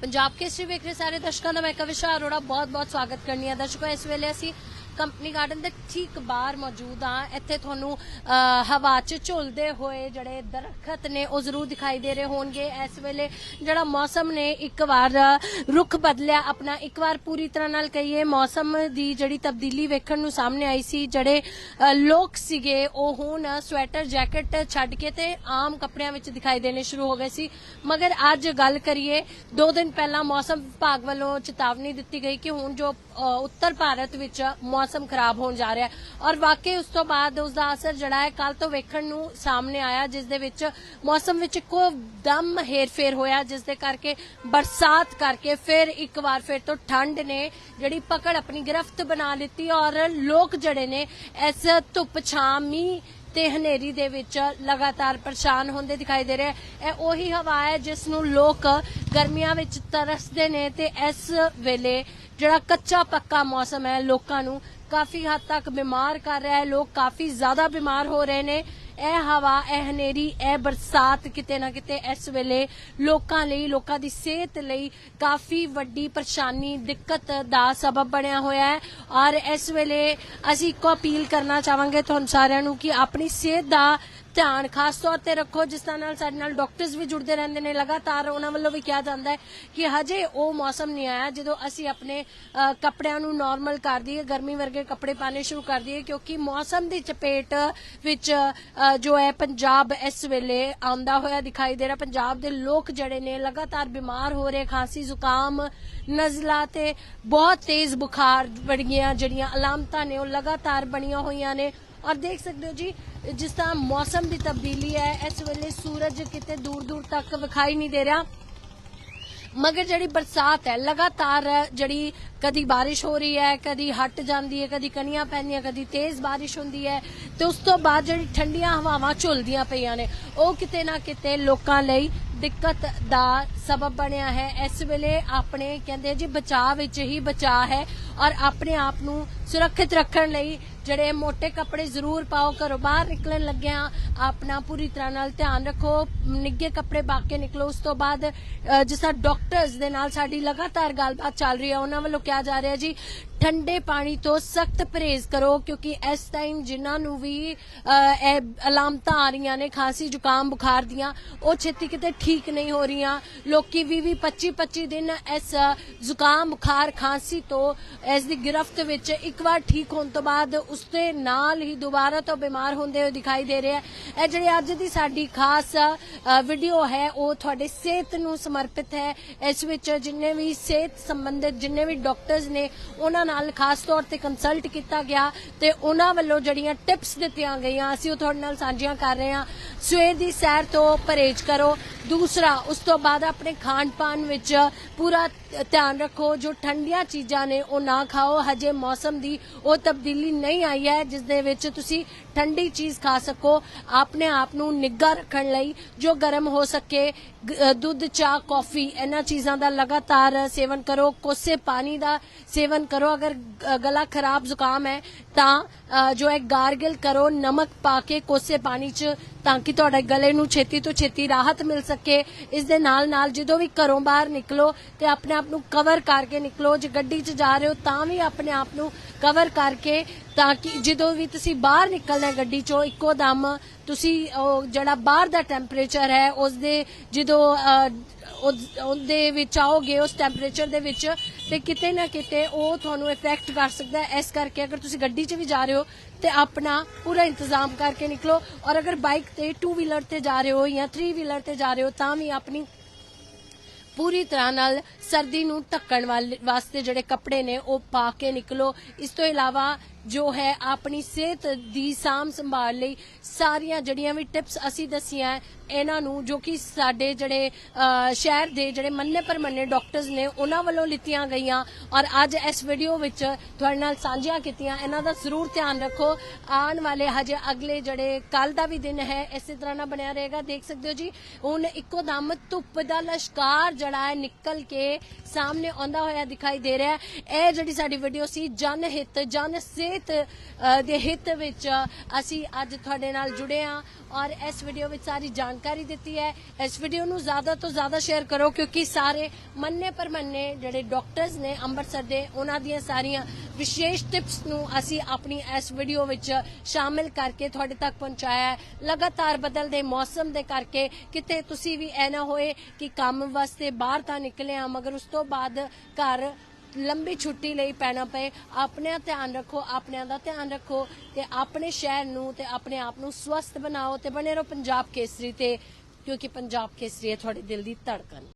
ਪੰਜਾਬ ਕੇਸਰੀ ਵੇਖ ਰਹੇ ਸਾਰੇ ਦਰਸ਼ਕਾਂ ਦਾ ਮੈਂ ਕਵਿਸ਼ਾ ਅਰੋੜਾ, ਬਹੁਤ-ਬਹੁਤ ਸਵਾਗਤ ਕਰਨੀ ਹੈ। ਦਰਸ਼ਕੋ, ਇਸ ਵੇਲੇ ਅਸੀਂ ਕੰਪਨੀ ਗਾਰਡਨ ਦੇ ਠੀਕ ਬਾਹਰ ਮੌਜੂਦ ਆ। ਇੱਥੇ ਤੁਹਾਨੂੰ ਹਵਾ 'ਚ ਝੁਲਦੇ ਹੋਏ ਜਿਹੜੇ ਦਰਖਤ ਨੇ ਉਹ ਜ਼ਰੂਰ ਦਿਖਾਈ ਦੇ ਰਹੇ ਹੋਣਗੇ। ਇਸ ਵੇਲੇ ਜਿਹੜਾ ਮੌਸਮ ਨੇ ਇੱਕ ਵਾਰ ਅ, ਰੁਖ ਬਦਲਿਆ ਆਪਣਾ ਇੱਕ ਵਾਰ ਪੂਰੀ ਤਰ੍ਹਾਂ ਨਾਲ ਕਹੀਏ ਮੌਸਮ ਦੀ ਜਿਹੜੀ ਤਬਦੀਲੀ ਵੇਖਣ ਨੂੰ ਸਾਹਮਣੇ ਆਈ ਸੀ ਜਿਹੜੇ ਲੋਕ ਸੀਗੇ ਉਹ ਹੁਣ ਸਵੈਟਰ ਜੈਕਟ ਛੱਡ ਕੇ ਤੇ ਆਮ ਕੱਪੜਿਆਂ ਵਿੱਚ ਦਿਖਾਈ ਦੇਣੇ ਸ਼ੁਰੂ ਹੋ ਗਏ ਸੀ। ਮਗਰ ਅੱਜ ਗੱਲ ਕਰੀਏ ਦੋ ਦਿਨ ਪਹਿਲਾਂ ਮੌਸਮ ਵਿਭਾਗ ਵੱਲੋਂ ਚੇਤਾਵਨੀ ਦਿੱਤੀ ਗਈ ਕਿ ਹੁਣ ਜੋ ਉੱਤਰ ਭਾਰਤ ਵਿੱਚ ਮੌਸਮ ਮੌਸਮ ਖਰਾਬ ਹੋਣ ਜਾ ਰਿਹਾ ਔਰ ਵਾਕਈ ਉਸ ਤੋਂ ਬਾਅਦ ਉਸ ਦਾ ਅਸਰ ਜਿਹੜਾ ਹੈ ਕੱਲ ਤੋਂ ਵੇਖਣ ਨੂੰ ਸਾਹਮਣੇ ਆਇਆ, ਜਿਸ ਦੇ ਵਿੱਚ ਮੌਸਮ ਵਿੱਚ ਇੱਕੋ ਦਮ ਹੇਰਫੇਰ ਹੋਇਆ, ਜਿਸ ਦੇ ਕਰਕੇ ਬਰਸਾਤ ਕਰਕੇ ਫਿਰ ਇੱਕ ਵਾਰ ਫਿਰ ਤੋਂ ਠੰਡ ਨੇ ਜਿਹੜੀ ਪਕੜ ਆਪਣੀ ਗ੍ਰਿਫਤ ਬਣਾ ਲਿੱਤੀ ਔਰ ਲੋਕ ਜਿਹੜੇ ਨੇ ਇਸ ਧੁੱਪ ਛਾਂ ਮੀਂਹ ਤੇ ਹਨੇਰੀ ਦੇ ਵਿੱਚ ਲਗਾਤਾਰ ਪਰੇਸ਼ਾਨ ਹੁੰਦੇ ਦਿਖਾਈ ਦੇ ਰਹੇ। ਇਹ ਉਹੀ ਹਵਾ ਹੈ ਜਿਸ ਨੂੰ ਲੋਕ ਗਰਮੀਆਂ ਵਿੱਚ ਤਰਸਦੇ ਨੇ ਤੇ ਇਸ ਵੇਲੇ ਜਿਹੜਾ ਕੱਚਾ ਪੱਕਾ ਮੌਸਮ ਹੈ, ਲੋਕਾਂ ਨੂੰ ਕਾਫੀ ਹੱਦ ਤੱਕ ਬਿਮਾਰ ਕਰ ਰਿਹਾ ਹੈ। ਲੋਕ ਕਾਫੀ ਜ਼ਿਆਦਾ ਬਿਮਾਰ ਹੋ ਰਹੇ ਨੇ। ਇਹ ਹਵਾ, ਇਹ ਹਨੇਰੀ, ਇਹ ਬਰਸਾਤ ਕਿਤੇ ਨਾ ਕਿਤੇ ਇਸ ਵੇਲੇ ਲੋਕਾਂ ਲਈ, ਲੋਕਾਂ ਦੀ ਸਿਹਤ ਲਈ ਕਾਫੀ ਵੱਡੀ ਪਰੇਸ਼ਾਨੀ, ਦਿੱਕਤ ਦਾ ਸਬਬ ਬਣਿਆ ਹੋਇਆ ਹੈ। ਔਰ ਇਸ ਵੇਲੇ ਅਸੀਂ ਇੱਕੋ ਅਪੀਲ ਕਰਨਾ ਚਾਹਾਂਗੇ ਤੁਹਾਨੂੰ ਸਾਰਿਆਂ ਨੂੰ ਕਿ ਆਪਣੀ ਸਿਹਤ ਦਾ ਧਿਆਨ ਖਾਸ ਤੌਰ ਤੇ ਰੱਖੋ, ਜਿਸ ਤਰ੍ਹਾਂ ਨਾਲ ਸਾਡੇ ਨਾਲ ਡਾਕਟਰਸ ਵੀ ਜੁੜਦੇ ਰਹਿੰਦੇ ਨੇ, ਲਗਾਤਾਰ ਉਹਨਾਂ ਵੱਲੋਂ ਵੀ ਕਿਹਾ ਜਾਂਦਾ ਹੈ ਕਿ ਹਜੇ ਉਹ ਮੌਸਮ ਨਹੀਂ ਆਇਆ ਜਦੋਂ ਅਸੀਂ ਆਪਣੇ ਕੱਪੜਿਆਂ ਨੂੰ ਨਾਰਮਲ ਕਰ ਦਈਏ, ਗਰਮੀ ਵਰਗੇ ਕੱਪੜੇ ਪਾਣੇ ਸ਼ੁਰੂ ਕਰ ਦਈਏ, ਕਿਉਂਕਿ ਮੌਸਮ ਦੀ ਚਪੇਟ ਵਿੱਚ ਜੋ ਹੈ ਪੰਜਾਬ ਇਸ ਵੇਲੇ ਆਉਂਦਾ ਹੋਇਆ ਦਿਖਾਈ ਦੇ ਰਿਹਾ। ਪੰਜਾਬ ਦੇ ਲੋਕ ਜਿਹੜੇ ਨੇ ਲਗਾਤਾਰ ਬਿਮਾਰ ਹੋ ਰਹੇ, ਖਾਂਸੀ, ਜ਼ੁਕਾਮ, ਨਜ਼ਲਾ ਤੇ ਬਹੁਤ ਤੇਜ਼ ਬੁਖਾਰ ਵਰਗੀਆਂ ਜਿਹੜੀਆਂ ਅਲਾਮਤਾਂ ਨੇ, ਉਹ ਲਗਾਤਾਰ ਬਣੀਆਂ ਹੋਈਆਂ ਨੇ। ਔਰ ਦੇਖ ਸਕਦੇ ਹੋ ਜੀ, ਜਿਸ ਤਰ੍ਹਾਂ ਮੌਸਮ ਦੀ ਤਬਦੀਲੀ ਹੈ, ਇਸ ਵੇਲੇ ਸੂਰਜ ਕਿਤੇ ਦੂਰ ਦੂਰ ਤੱਕ ਵਿਖਾਈ ਨਹੀਂ ਦੇ ਰਿਹਾ। ਮਗਰ ਜਿਹੜੀ ਬਰਸਾਤ ਹੈ, ਲਗਾਤਾਰ ਜਿਹੜੀ ਕਦੀ ਬਾਰਿਸ਼ ਹੋ ਰਹੀ ਹੈ, ਕਦੀ ਹਟ ਜਾਂਦੀ ਹੈ, ਕਦੀ ਕਣੀਆਂ ਪੈਂਦੀਆਂ, ਕਦੀ ਤੇਜ਼ ਬਾਰਿਸ਼ ਹੁੰਦੀ ਹੈ, ਤੇ ਉਸ ਤੋਂ ਬਾਅਦ ਜਿਹੜੀ ਠੰਡੀਆਂ ਹਵਾਵਾਂ ਝੁਲਦੀਆਂ ਪਈਆਂ ਨੇ, ਉਹ ਕਿਤੇ ਨਾ ਕਿਤੇ ਲੋਕਾਂ ਲਈ ਦਿੱਕਤ ਦਾ ਸਬਬ ਬਣਿਆ ਹੈ। ਇਸ ਵੇਲੇ ਆਪਣੇ ਕਹਿੰਦੇ ਜੀ ਬਚਾਅ ਵਿੱਚ ਹੀ ਬਚਾਅ ਹੈ ਔਰ ਆਪਣੇ ਆਪ ਨੂੰ ਸੁਰੱਖਿਅਤ ਰੱਖਣ ਲਈ ਜਿਹੜੇ ਮੋٹے ਕੱਪੜੇ ਜ਼ਰੂਰ ਪਾਓ, ਘਰੋਂ ਬਾਹਰ ਨਿਕਲਣ ਲੱਗਿਆ, ਆਪਣਾ ਪੂਰੀ ਤਰ੍ਹਾਂ ਨਾਲ ਧਿਆਨ ਰੱਖੋ। ਨਿੱਗੇ ਕੱਪੜੇ ਪਾ ਕੇ ਨਿਕਲੋ। ਉਸ ਤੋਂ ਬਾਅਦ ਜਿਸ ਤਰ੍ਹਾਂ ਡਾਕਟਰਸ ਦੇ ਨਾਲ ਸਾਡੀ ਲਗਾਤਾਰ ਗੱਲਬਾਤ ਚੱਲ ਰਹੀ ਹੈ, ਉਹਨਾਂ ਵੱਲੋਂ ਕਿਹਾ ਜਾ ਰਿਹਾ ਜੀ, ਠੰਡੇ ਪਾਣੀ ਤੋਂ ਸਖਤ ਪਰਹੇਜ਼ ਕਰੋ, ਕਿਉਂਕਿ ਇਸ ਟਾਈਮ ਜਿਨ੍ਹਾਂ ਨੂੰ ਵੀ ਇਹ ਅਲਾਮਤਾਂ ਆ ਰਹੀਆਂ ਨੇ, ਖਾਂਸੀ, ਜ਼ੁਕਾਮ, ਬੁਖਾਰ ਦੀਆਂ, ਉਹ ਛੇਤੀ ਕਿਤੇ ਠੀਕ ਨਹੀਂ ਹੋ ਰਹੀਆਂ। ਲੋਕੀ ਵੀ ਵੀ 25 25 ਦਿਨ ਇਸ ਜ਼ੁਕਾਮ, ਬੁਖਾਰ, ਖਾਂਸੀ ਤੋਂ ਇਸ ਦੀ ਗ੍ਰਿਫਤ ਵਿੱਚ ਇੱਕ ਵਾਰ ਠੀਕ ਹੋਣ ਤੋਂ ਬਾਅਦ ਉਸ ਉਸ ਦੇ ਨਾਲ ਹੀ ਦੁਬਾਰਾ ਤੋਂ ਬਿਮਾਰ ਹੁੰਦੇ ਹੋਏ ਦਿਖਾਈ ਦੇ ਰਿਹਾ ਹੈ ਇਹ ਜਿਹੜੀ ਅੱਜ ਦੀ ਸਾਡੀ ਖਾਸ ਵੀਡੀਓ ਹੈ, ਉਹ ਤੁਹਾਡੇ ਸਿਹਤ ਨੂੰ ਸਮਰਪਿਤ ਹੈ। ਇਸ ਵਿੱਚ ਜਿੰਨੇ ਵੀ ਸਿਹਤ ਸੰਬੰਧਿਤ ਜਿੰਨੇ ਵੀ ਡਾਕਟਰਸ ਨੇ, ਉਹਨਾਂ ਨਾਲ ਖਾਸ ਤੌਰ ਤੇ ਕੰਸਲਟ ਕੀਤਾ ਗਿਆ ਤੇ ਉਹਨਾਂ ਵੱਲੋਂ ਜਿਹੜੀਆਂ ਟਿਪਸ ਦਿੱਤੀਆਂ ਗਈਆਂ, ਅਸੀਂ ਉਹ ਤੁਹਾਡੇ ਨਾਲ ਸਾਂਝੀਆਂ ਕਰ ਰਹੇ ਹਾਂ। ਸਵੇਰ ਦੀ ਸੈਰ ਤੋਂ ਪਰਹੇਜ਼ ਕਰੋ। ਦੂਸਰਾ, ਉਸ ਤੋਂ ਬਾਅਦ ਆਪਣੇ ਖਾਣ ਪਾਨ ਵਿੱਚ ਪੂਰਾ ਧਿਆਨ ਰੱਖੋ। ਜੋ ਠੰਡੀਆਂ ਚੀਜ਼ਾਂ ਨੇ, ਉਹ ਨਾ ਖਾਓ। ਹਜੇ ਮੌਸਮ ਦੀ ਉਹ ਤਬਦੀਲੀ ਨਹੀਂ ਆਈ ਹੈ, ਜਿਸ ਦੇ ਵਿੱਚ ਤੁਸੀਂ ਠੰਡੀ ਚੀਜ਼ ਖਾ ਸਕੋ, ਆਪਣੇ ਆਪ ਨੂੰ ਨਿੱਘਾ ਰੱਖਣ ਲਈ, ਜੋ ਗਰਮ ਹੋ ਸਕੇ ਦੁੱਧ, ਚਾਹ, ਕੌਫੀ, ਇਹਨਾਂ ਚੀਜ਼ਾਂ ਦਾ ਲਗਾਤਾਰ ਸੇਵਨ ਕਰੋ, ਕੋਸੇ ਪਾਣੀ ਦਾ ਸੇਵਨ ਕਰੋ, ਅਗਰ ਗਲਾ ਖਰਾਬ ਜ਼ੁਕਾਮ ਹੈ, ਤਾਂ ਜੋ ਹੈ, ਗਾਰਗਲ ਕਰੋ, ਨਮਕ ਪਾ ਕੇ ਕੋਸੇ ਪਾਣੀ 'ਚ ਤਾਂ ਕਿ ਤੁਹਾਡੇ ਗਲੇ ਨੂੰ ਛੇਤੀ ਤੋਂ ਛੇਤੀ ਰਾਹਤ ਮਿਲ ਸਕੇ। ਇਸ ਦੇ ਨਾਲ ਨਾਲ ਜਦੋਂ ਵੀ ਘਰੋਂ ਬਾਹਰ ਨਿਕਲੋ ਤੇ ਆਪਣੇ ਆਪ ਨੂੰ ਕਵਰ ਕਰਕੇ ਨਿਕਲੋ, ਜੇ ਗੱਡੀ 'ਚ ਜਾ ਰਹੇ ਹੋ ਤਾਂ ਵੀ ਆਪਣੇ ਆਪ ਨੂੰ ਕਵਰ ਕਰਕੇ ਤਾਂ ਕਿ ਜਦੋਂ ਵੀ ਤੁਸੀਂ ਬਾਹਰ ਨਿਕਲਣਾ ਗੱਡੀ 'ਚੋਂ, ਇੱਕੋ ਦਮ ਤੁਸੀਂ ਜਿਹੜਾ ਬਾਹਰ ਦਾ ਟੈਂਪਰੇਚਰ ਹੈ ਉਸ ਦੇ ਜਦੋਂ ਉਹਦੇ ਵਿੱਚ ਆਓਗੇ, ਉਸ ਟੈਂਪਰੇਚਰ ਦੇ ਵਿੱਚ, ਤੇ ਕਿਤੇ ਨਾ ਕਿਤੇ ਉਹ ਤੁਹਾਨੂੰ ਇਫੈਕਟ ਕਰ ਸਕਦਾ ਹੈ। ਇਸ ਕਰਕੇ ਅਗਰ ਤੁਸੀਂ ਗੱਡੀ 'ਚ ਵੀ ਜਾ ਰਹੇ ਹੋ, ਤੇ ਆਪਣਾ ਪੂਰਾ ਇੰਤਜ਼ਾਮ ਕਰਕੇ ਨਿਕਲੋ। ਔਰ ਅਗਰ ਬਾਈਕ ਤੇ 2 ਵੀਲਰ ਤੇ ਜਾ ਰਹੇ ਹੋ ਜਾਂ 3 ਵੀਲਰ ਤੇ ਜਾ ਰਹੇ ਹੋ, ਤਾਂ ਵੀ ਆਪਣੀ ਪੂਰੀ ਤਰ੍ਹਾਂ ਨਾਲ ਸਰਦੀ ਨੂੰ ਢੱਕਣ ਵਾਲੇ ਵਾਸਤੇ ਜਿਹੜੇ ਕੱਪੜੇ ਨੇ, ਉਹ ਪਾ ਕੇ ਨਿਕਲੋ। ਇਸ ਤੋਂ ਇਲਾਵਾ ਜੋ ਹੈ, ਆਪਣੀ ਸਿਹਤ ਦੀ ਸਾਂਭ ਸੰਭਾਲ ਲਈ ਸਾਰੀਆਂ ਜਿਹੜੀਆਂ ਵੀ ਟਿਪਸ ਅਸੀਂ ਦਸੀਆਂ ਇਹਨਾਂ ਨੂੰ ਜੋ ਕਿ ਸਾਡੇ ਜਿਹੜੇ ਸ਼ਹਿਰ ਦੇ ਜਿਹੜੇ ਮੰਨੇ ਪਰਮੰਨੇ ਡਾਕਟਰਸ ਨੇ, ਉਹਨਾਂ ਵੱਲੋਂ ਲਿੱਤੀਆਂ ਗਈਆਂ। ਔਰ ਅੱਜ ਇਸ ਵੀਡੀਓ ਵਿੱਚ ਤੁਹਾਡੇ ਨਾਲ ਸਾਂਝੀਆਂ ਕੀਤੀਆਂ। ਇਹਨਾਂ ਦਾ ਜ਼ਰੂਰ ਧਿਆਨ ਰੱਖੋ। ਆਉਣ ਵਾਲੇ ਹਜੇ ਅਗਲੇ ਜਿਹੜੇ ਕੱਲ ਦਾ ਵੀ ਦਿਨ ਹੈ, ਇਸੇ ਤਰ੍ਹਾਂ ਨਾਲ ਬਣਿਆ ਰਹੇਗਾ। ਦੇਖ ਸਕਦੇ ਹੋ ਜੀ, ਹੁਣ ਇੱਕੋ ਦਮ ਧੁੱਪ ਦਾ ਲਸ਼ਕਾਰ ਜਿਹੜਾ ਹੈ ਨਿਕਲ ਕੇ ਸਾਹਮਣੇ ਆਉਂਦਾ ਹੋਇਆ ਦਿਖਾਈ ਦੇ ਰਿਹਾ ਹੈ। ਇਹ ਜਿਹੜੀ ਸਾਡੀ ਵੀਡੀਓ ਸੀ, ਜਨ ਹਿੱਤ, ਜਨ ਸਿਹਤ ਦੇ ਹਿੱਤ ਵਿੱਚ ਅਸੀਂ ਅੱਜ ਤੁਹਾਡੇ ਨਾਲ ਜੁੜੇ ਹਾਂ। ਔਰ ਇਸ ਵੀਡੀਓ ਵਿੱਚ ਸਾਰੀ ਜਾਣਕਾਰੀ ਦਿੱਤੀ ਹੈ। ਇਸ ਵੀਡੀਓ ਨੂੰ ਜ਼ਿਆਦਾ ਤੋਂ ਜ਼ਿਆਦਾ ਸ਼ੇਅਰ ਕਰੋ ਕਿਉਂਕਿ ਸਾਰੇ ਮੰਨੇ ਪਰਮੰਨੇ ਜਿਹੜੇ ਡਾਕਟਰਸ ਨੇ ਅੰਮ੍ਰਿਤਸਰ ਦੇ, ਉਹਨਾਂ ਦੀਆਂ ਸਾਰੀਆਂ ਵਿਸ਼ੇਸ਼ ਟਿਪਸ ਨੂੰ ਅਸੀਂ ਆਪਣੀ ਇਸ ਵੀਡੀਓ ਵਿੱਚ ਸ਼ਾਮਿਲ ਕਰਕੇ ਤੁਹਾਡੇ ਤੱਕ ਪਹੁੰਚਾਇਆ ਹੈ। ਲਗਾਤਾਰ ਬਦਲਦੇ ਮੌਸਮ ਦੇ ਕਰਕੇ ਕਿਤੇ ਤੁਸੀਂ ਵੀ ਐ ਨਾ ਹੋਏ ਕਿ ਕੰਮ ਵਾਸਤੇ ਬਾਹਰ ਤਾਂ ਨਿਕਲੇ ਆ ਮਗਰ ਉਸ ਤੋਂ ਬਾਅਦ ਘਰ ਲੰਬੀ ਛੁੱਟੀ ਲਈ ਪੈਣਾ ਪਏ। ਆਪਣਾ ਧਿਆਨ ਰੱਖੋ, ਆਪਣਿਆਂ ਦਾ ਧਿਆਨ ਰੱਖੋ ਤੇ ਆਪਣੇ ਸ਼ਹਿਰ ਨੂੰ ਤੇ ਆਪਣੇ ਆਪ ਨੂੰ ਸਵਸਥ ਬਣਾਓ ਤੇ ਬਣੇ ਰਹੋ ਪੰਜਾਬ ਕੇਸਰੀ ਤੇ, ਕਿਉਂਕਿ ਪੰਜਾਬ ਕੇਸਰੀ ਹੈ ਤੁਹਾਡੇ ਦਿਲ ਦੀ ਧੜਕਨ।